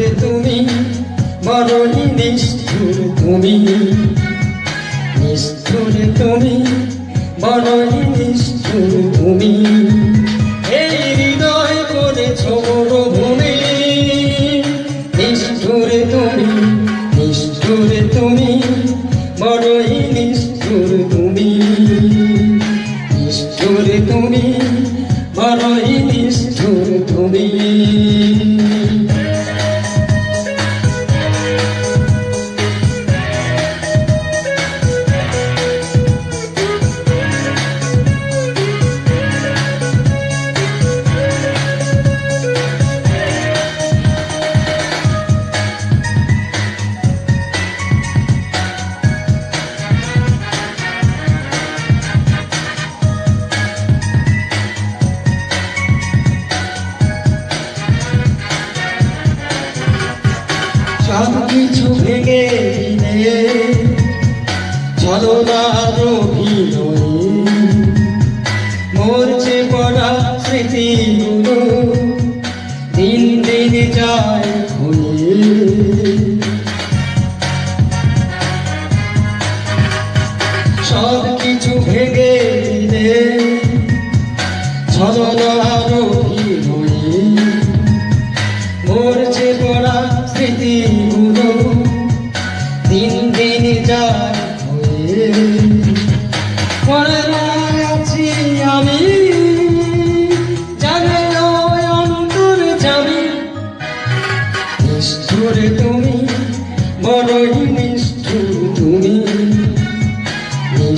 নিষ্ঠুর তুমি বড়ই নিষ্ঠুর তুমি। নিষ্ঠুর তুমি বড়ই নিষ্ঠুর তুমি। এই হৃদয় করেছ ভূমি নিষ্ঠুর তুমি নিষ্ঠুর তুমি বড়ই নিষ্ঠুর তুমি। নিষ্ঠুর তুমি বড়ই নিষ্ঠুর তুমি। কিছু ভেঙে দিলে চলো না মরছে পড়া স্মৃতিগুলো, দিন দিন যায় হয়ে সব কিছু ভেঙে দিলে চলো না অভিনয়ে মরছে পড়া স্মৃতিগুলো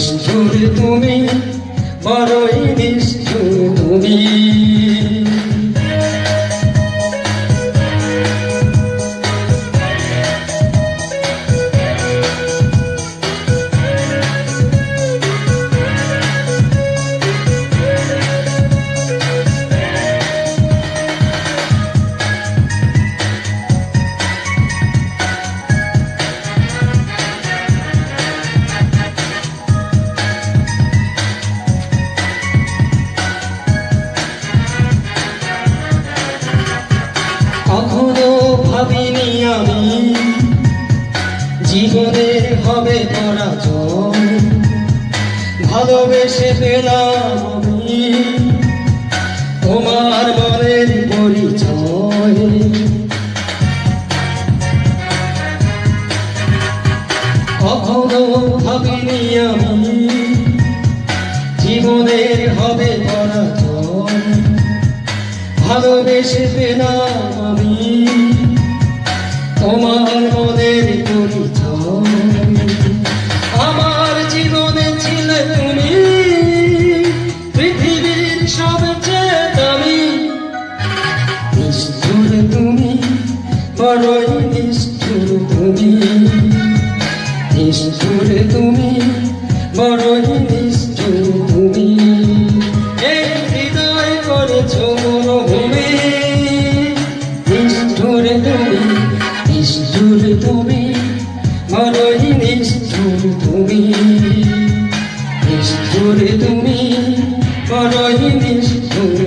নিষ্ঠুর তুমি বড়ই নিষ্ঠুর তুমি। কখনো ভাবিনি আমি। জীবনে হবে পরাজয়। ভালোবেসে পেলাম আমি। তোমার মনের পরিচয়। কখনো ভাবিনি আমি। জীবনের হবে পরাজয়। ভালোবেসে পেলাম আমি তোমার মনের পরিচয়। আমার জীবনে ছিলে তুমি, পৃথিবীর সবচেয়ে দামি। তুমি বড়ই নিষ্ঠুর তুমি নিষ্ঠুর তুমি বড়ই নিষ্ঠুর